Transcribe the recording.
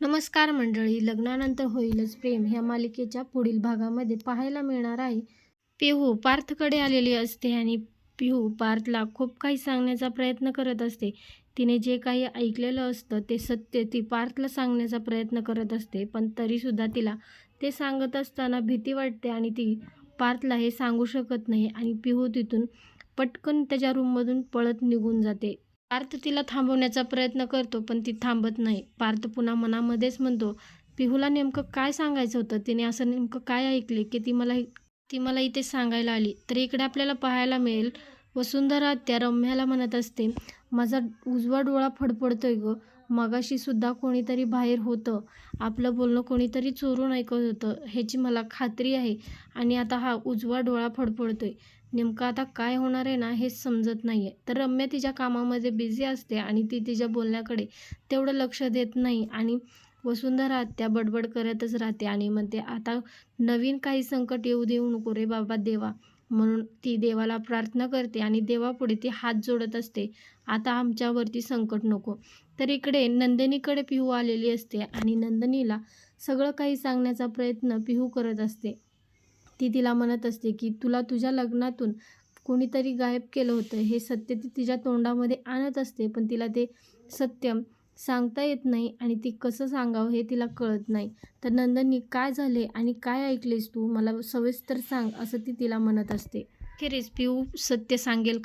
नमस्कार मंडळी लग्नानंतर होईलच प्रेम ह्या मालिकेच्या पुढील भागामध्ये पाहायला मिळणार आहे. पिहू पार्थकडे आलेली असते आणि पिहू पार्थला खूप काही सांगण्याचा प्रयत्न करत असते. तिने जे काही ऐकलेलं असतं ते सत्य ती पार्थला सांगण्याचा प्रयत्न करत असते पण तरीसुद्धा तिला ते सांगत असताना भीती वाटते आणि ती पार्थला हे सांगू शकत नाही आणि पिहू तिथून पटकन त्याच्या रूममधून पळत निघून जाते. पार्थ तिला थांबवण्याचा प्रयत्न करतो पण ती थांबत नाही. पार्थ पुन्हा मनामध्येच म्हणतो पिहूला नेमकं काय सांगायचं होतं? तिने असं नेमकं काय ऐकले की ती मला ती मला इथे सांगायला आली? तर इकडे आपल्याला पाहायला मिळेल. वसुंधरा त्या रम्याला म्हणत असते माझा उजवा डोळा फडफडतोय ग. मगाशी सुद्धा कोणीतरी बाहेर होतं. आपलं बोलणं कोणीतरी चोरून ऐकत होतं. ह्याची मला खात्री आहे. आणि आता हा उजवा डोळा फडफडतोय. नेमकं आता काय होणार आहे ना हेच समजत नाही आहे तर रम्या तिच्या कामामध्ये बिझी असते आणि ती तिच्या बोलण्याकडे तेवढं लक्ष देत नाही आणि वसुंधरा त्या बडबड करतच राहते आणि म्हणते आता नवीन काही संकट येऊ देऊ नको रे बाबा देवा म्हणून ती देवाला प्रार्थना करते आणि देवापुढे ती हात जोडत असते आता आमच्यावरती संकट नको. तर इकडे नंदिनीकडे पिहू आलेली असते आणि नंदिनीला सगळं काही सांगण्याचा प्रयत्न पिहू करत असते. ती तिला म्हणत असते की तुला तुझ्या लग्नातून कोणीतरी गायब केलं होतं. हे सत्य ती तिच्या तोंडामध्ये आणत असते पण तिला ते सत्य सांगता येत नाही आणि ती कसं सांगावं हे तिला कळत नाही. तर नंदनी काय झाले आणि काय ऐकलेस तू? मला सविस्तर सांग असं ती तिला म्हणत असते. अखेरीस पिऊ सत्य सांगेल